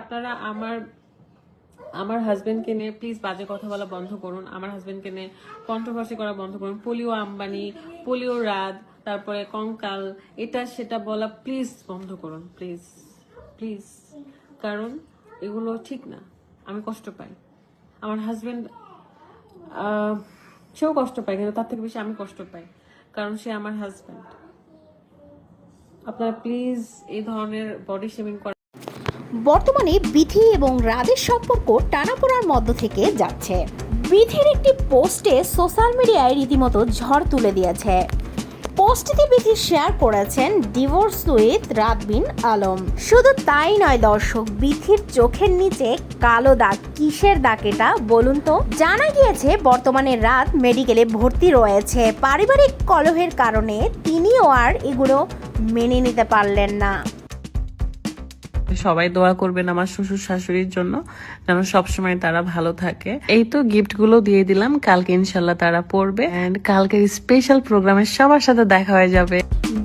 আপনারা আমার আমার হাজবেন্ডকে নিয়ে প্লিজ বাজে কথা বলা বন্ধ করুন। আমার হাজবেন্ডকে নিয়ে কন্ট্রোভার্সি করা বন্ধ করুন। পোলিও আম্বানি, পোলিও রাত তারপরে কঙ্কাল, এটা সেটা বলা প্লিজ বন্ধ করুন প্লিজ প্লিজ কারণ এগুলো ঠিক না। আমি কষ্ট পাই। আমার হাজবেন্ড সেও কষ্ট পায়, কিন্তু তার থেকে বেশি আমি কষ্ট পাই। কারণ সে আমার হাজবেন্ড আপনারা প্লিজ এই ধরনের বডি করা বর্তমানে বিথি এবং রাজের সম্পর্ক টানাপোড়ার মধ্য থেকে যাচ্ছে। বিথির একটি পোস্টে সোশ্যাল মিডিয়ায় রীতিমতো ঝড় তুলে দিয়েছে। পোস্টটিতে বিথি শেয়ার করেছেন ডিভোর্স উইথ রাতবিন আলম। শুধু তাই নয় দর্শক বিথির চোখের নিচে কালো দাগ কিসের দাগ এটা বলুন তো? জানা গিয়েছে, বর্তমানে রাত মেডিকেলে ভর্তি রয়েছে। পারিবারিক কলহের কারণে তিনিও আর এগুলো মেনে নিতে পারলেন না। সবাই দোয়া করবেন আমার শ্বশুর শাশুড়ির জন্য, যেন সবসময় তারা ভালো থাকে। এই তো গিফটগুলো দিয়ে দিলাম, কালকে ইনশাল্লাহ তারা পড়বে। অ্যান্ড কালকের স্পেশাল প্রোগ্রামে সবার সাথে দেখা হয়ে যাবে।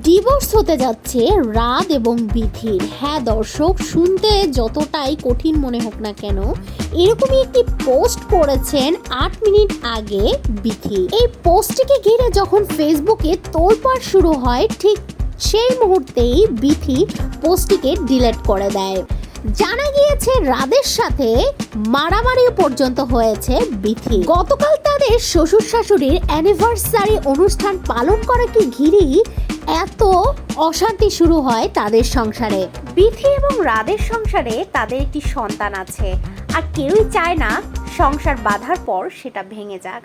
ডিভোর্স হতে যাচ্ছে রাত এবং বিথির হ্যাঁ দর্শক, শুনতে যতটাই কঠিন মনে হোক না কেন, এরকমই একটি পোস্ট করেছেন আট মিনিট আগে বিথি এই পোস্টটিকে ঘিরে যখন ফেসবুকে তোলপাড় শুরু হয়, ঠিক সেই মুহূর্তেই বিথি পোস্টটিকে ডিলিট করে দেয়। জানা গিয়েছে, রাদের সাথে মারামারি পর্যন্ত হয়েছে বিথি। গতকাল তাদের শ্বশুর শাশুড়ির অ্যানিভার্সারি অনুষ্ঠান পালন করাকে ঘিরেই এত অশান্তি শুরু হয় তাদের সংসারে। বিথি এবং রাদের সংসারে তাদের একটি সন্তান আছে। আর কেউই চায় না সংসার বাঁধার পর সেটা ভেঙে যাক।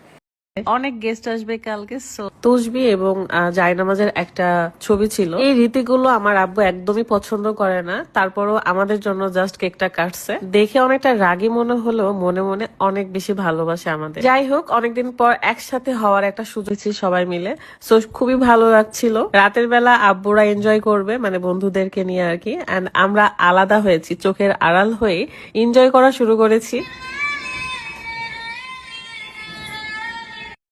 অনেক গেস্ট আসবে কালকে তুসবি এবং জায়নামাজের একটা ছবি ছিল। এই রীতিগুলো আমার আব্বু একদমই পছন্দ করে না। তারপরও আমাদের জন্য জাস্ট কেকটা কাটছে। দেখে অনেকটা রাগী মনে হলেও মনে মনে অনেক বেশি ভালোবাসে আমাদের। যাই হোক, অনেকদিন পর একসাথে হওয়ার একটা সুযোগ সবাই মিলে। সো খুবই ভালো লাগছিল। রাতের বেলা আব্বুরা এনজয় করবে মানে বন্ধুদেরকে নিয়ে আর কি। এন্ড আমরা আলাদা হয়েছি, চোখের আড়াল হয়ে এনজয় করা শুরু করেছি।